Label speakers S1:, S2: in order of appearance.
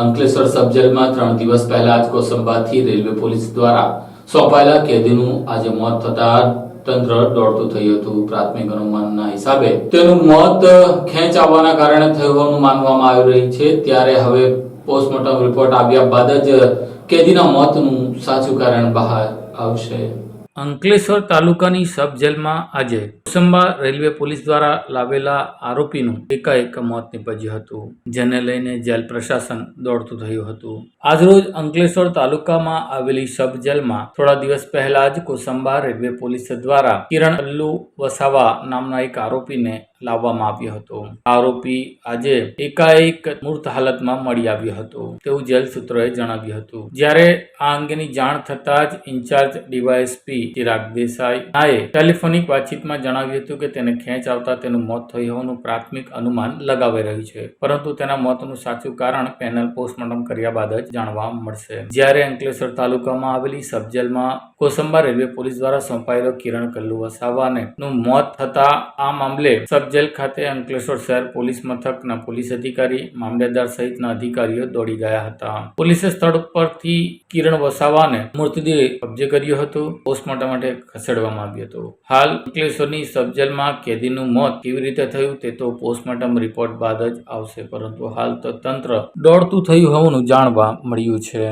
S1: અંકલેશ્વર સબજેલમાં ત્રણ દિવસ પહેલા જ કોસંબાથી રેલવે પોલીસ દ્વારા સોંપાયેલા કેદીનું આજે મોત થતા તંત્ર દોડતું થયું હતું. પ્રાથમિક અનુમાનના હિસાબે તેનું મોત ખેંચ આવવાના કારણે થયું હોવાનું માનવામાં આવી રહી છે. ત્યારે હવે પોસ્ટમોર્ટમ રિપોર્ટ આવ્યા બાદ જ કેદીના મોતનું સાચું કારણ બહાર આવશે. અંકલેશ્વર તાલુકાની સબ જેલમાં આજે કુસંબા રેલવે પોલીસ દ્વારા લાવેલા આરોપીનું એકાએક મોત નીપજ્યું હતું, જેને લઈને જેલ પ્રશાસન દોડતું થયું હતું. આજરોજ અંકલેશ્વર તાલુકામાં આવેલી સબ જેલમાં થોડા દિવસ પહેલા જ કોસંબા રેલવે પોલીસ દ્વારા કિરણ અલ્લુ વસાવા નામના એક આરોપીને લાવવામાં આવ્યો હતો. આરોપી આજે એકાએક મૂર્ત હાલતમાં મળી આવ્યો હતો, તેવું જેલ સૂત્રોએ જણાવ્યું હતું. જ્યારે આ અંગેની જાણ થતાં જ incharge DYSP Chirag Desai telephonic વાતચીતમાં જણાવ્યું હતું કે તેને ખેંચ આવતા તેનું મોત થયું હોવાનું પ્રાથમિક અનુમાન લગાવાઈ રહ્યું છે. પરંતુ તેના મોતનું સાચું કારણ પેનલ પોસ્ટમોર્ટમ કર્યા બાદ જ જાણવા મળશે. જ્યારે અંકલેશ્વર તાલુકામાં આવેલી સબજેલમાં કોસંબા રેલવે પોલીસ દ્વારા સોંપાયેલો કિરણ કલ્લુ વસાવાને નું મોત થતા આ મામલે સબ જેલ ખાતે અંકલેશ્વર શહેર પોલીસ મથકના પોલીસ અધિકારી, મામલેદાર સહિતના અધિકારીઓ દોડી ગયા હતા. પોલીસે સ્થળ પરથી કિરણ વસાવાને મૃતદેહ કબજે કર્યો હતો. પોસ્ટમોર્ટમ માટે ખસેડવામાં આવ્યો હતો. હાલ અંકલેશ્વરની સબજેલમાં કેદીનું મોત કેવી રીતે થયું તે તો પોસ્ટમોર્ટમ રિપોર્ટ બાદ જ આવશે, પરંતુ હાલ તો તંત્ર દોડતું થયું હોવાનું જાણવા મળ્યું છે.